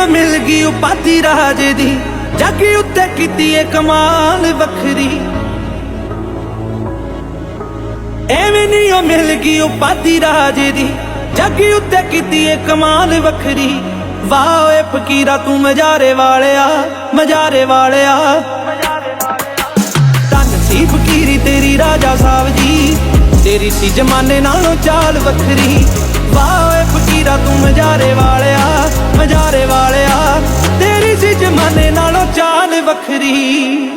ਓ ਮਿਲ ਗਈ ਉਪਾਧੀ ਰਾਜੇ ਦੀ ਜੱਗ ਉੱਤੇ ਕੀਤੀ ਏ ਕਮਾਲ ਵੱਖਰੀ। ਐਵੇਂ ਨਹੀਂ ਓ ਮਿਲ ਗਈ ਉਪਾਧੀ ਰਾਜੇ ਦੀ ਜੱਗ ਉੱਤੇ ਕੀਤੀ ਏ ਕਮਾਲ ਵੱਖਰੀ। ਵਾਹ ਓਏ ਫਕੀਰਾ ਤੂੰ ਮਜਾਰੇ ਵਾਲਿਆ ਮਜਾਰੇ ਵਾਲਿਆ। ਤਨ ਸੀ ਫਕੀਰੀ ਤੇਰੀ ਰਾਜਾ ਸਾਹਿਬ ਜੀ, ਤੇਰੀ ਸੀ ਜਮਾਨੇ ਨਾਲੋਂ ਚਾਲ ਵੱਖਰੀ। ਵਾਹ ਓਏ ਫਕੀਰਾ ਤੂੰ ਮਜਾਰੇ ਵਾਲਿਆ ਵੱਖਰੀ।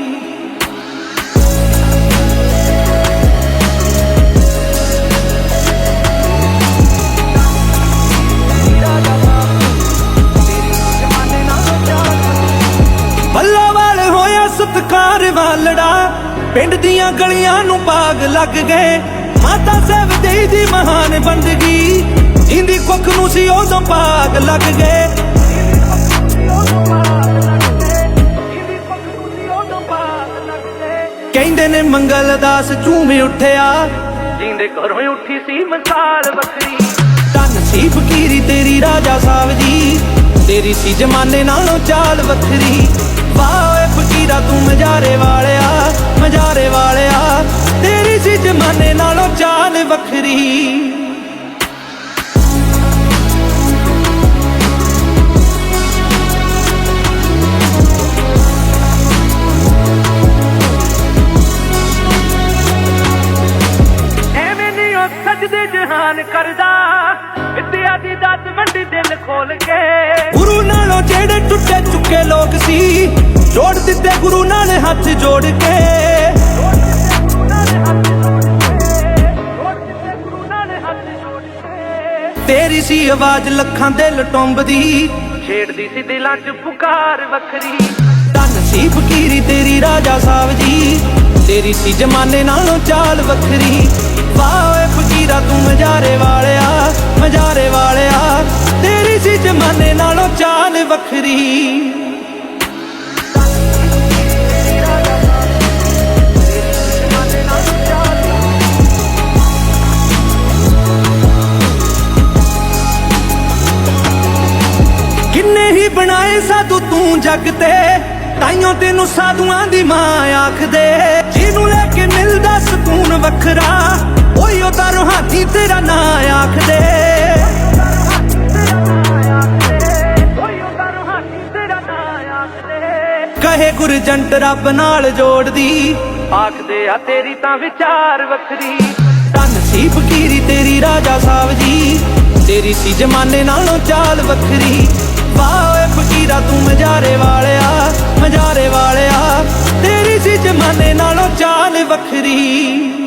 ਬੱਲਾ ਵਾਲ ਹੋਇਆ ਸਤਕਾਰ ਵਾਲੜਾ, ਪਿੰਡ ਦੀਆਂ ਗਲੀਆਂ ਨੂੰ ਬਾਗ ਲੱਗ ਗਏ। ਮਾਤਾ ਸਾਹਿਬ ਦੇ ਦੀ ਮਹਾਨ ਬੰਦਗੀ ਜਿੰਦੀ ਕੁੱਖ ਨੂੰ ਸੀ ਉਦੋਂ ਬਾਗ ਲੱਗ ਗਏ। ਕਹਿੰਦੇ ਨੇ ਮੰਗਲ ਦਾਸ ਝੂਮ ਉੱਠਿਆ। ਜਿੰਦੇ ਘਰੋਂ ਉੱਠੀ ਸੀ ਮਿਸਾਲ ਵੱਖਰੀ ਧੰਨ ਸੀ ਫਕੀਰੀ ਤੇਰੀ ਰਾਜਾ ਸਾਹਿਬ ਜੀ। ਤੇਰੀ ਸੀ ਜਮਾਨੇ ਨਾਲੋਂ ਚਾਲ ਵੱਖਰੀ। ਵਾਹ ਓਏ ਫਕੀਰਾ ਤੂੰ ਮਜਾਰੇ ਵਾਲਿਆ ਮਜਾਰੇ ਵਾਲਿਆ। ਤੇਰੀ ਸੀ ਜਮਾਨੇ ਨਾਲੋਂ ਚਾਲ ਵੱਖਰੀ। ਸਜਦੇ ਜਹਾਨ ਕਰਦਾ। ਵਿਦਿਆ ਦੀ ਦਾਤ ਮੰਡੀ ਦਿਲ ਖੋਲ ਕੇ। ਗੁਰੂ ਨਾਲੋਂ ਜਿਹੜੇ ਟੁੱਟੇ ਚੁੱਕੇ ਲੋਕ ਸੀ। ਜੋੜ ਦਿੱਤੇ ਗੁਰੂ ਨਾਲ ਹੱਥ ਜੋੜ ਕੇ। ਤੇਰੀ ਸੀ ਆਵਾਜ਼ ਲੱਖਾਂ ਦੇ ਲਟੁੰਬਦੀ। ਛੇੜਦੀ ਸੀ ਦਿਲਾਂ 'ਚ ਪੁਕਾਰ ਵੱਖਰੀ। ਧੰਨ ਸੀ ਫਕੀਰੀ ਤੇਰੀ ਰਾਜਾ ਸਾਹਿਬ ਜੀ। ਤੇਰੀ ਸੀ ਜਮਾਨੇ ਨਾਲੋਂ ਚਾਲ ਵੱਖਰੀ। ਵਾਹ ਓਏ ਫਕੀਰਾ ਤੂੰ ਮਜਾਰੇ ਵਾਲਿਆ ਮਜਾਰੇ ਵਾਲਿਆ। ਤੇਰੀ ਸੀ ਜਮਾਨੇ ਨਾਲੋਂ ਚਾਲ ਵੱਖਰੀ। ਕਿੰਨੇ ਹੀ ਬਣਾਏ ਸਾਧੂ ਤੂੰ ਜੱਗ ਤੇ, ਤਾਈਓ ਤੈਨੂੰ ਸਾਧੂਆਂ ਦੀ ਮਾਂ ਆਖਦੇ। ਜਿਹਨੂੰ ਲੈ ਕੇ ਮਿਲਦਾ ਸਕੂਨ ਵੱਖਰਾ ਉਹਦਾ ਰੋਹਾਨੀ ਤੇਰਾ ਨਾਂ ਆਖਦੇ। ਕਹੇ ਗੁਰਜੰਟ ਰੱਬ ਨਾਲ ਜੋੜਦੀ। ਆਖਦੇ ਆ ਤੇਰੀ ਤਾਂ ਵਿਚਾਰ ਵੱਖਰੀ। ਧੰਨ ਸੀ ਫਕੀਰੀ ਤੇਰੀ ਰਾਜਾ ਸਾਹਿਬ ਜੀ। ਤੇਰੀ ਸੀ ਜਮਾਨੇ ਨਾਲੋਂ ਚਾਲ ਵੱਖਰੀ। ਵਾਹ ਓਏ ਫਕੀਰਾ ਤੂੰ ਮਜਾਰੇ ਵਾਲਿਆ ਮਜਾਰੇ ਵਾਲਿਆ। ਤੇਰੀ ਸੀ ਜਮਾਨੇ ਨਾਲੋਂ ਚਾਲ ਵੱਖਰੀ।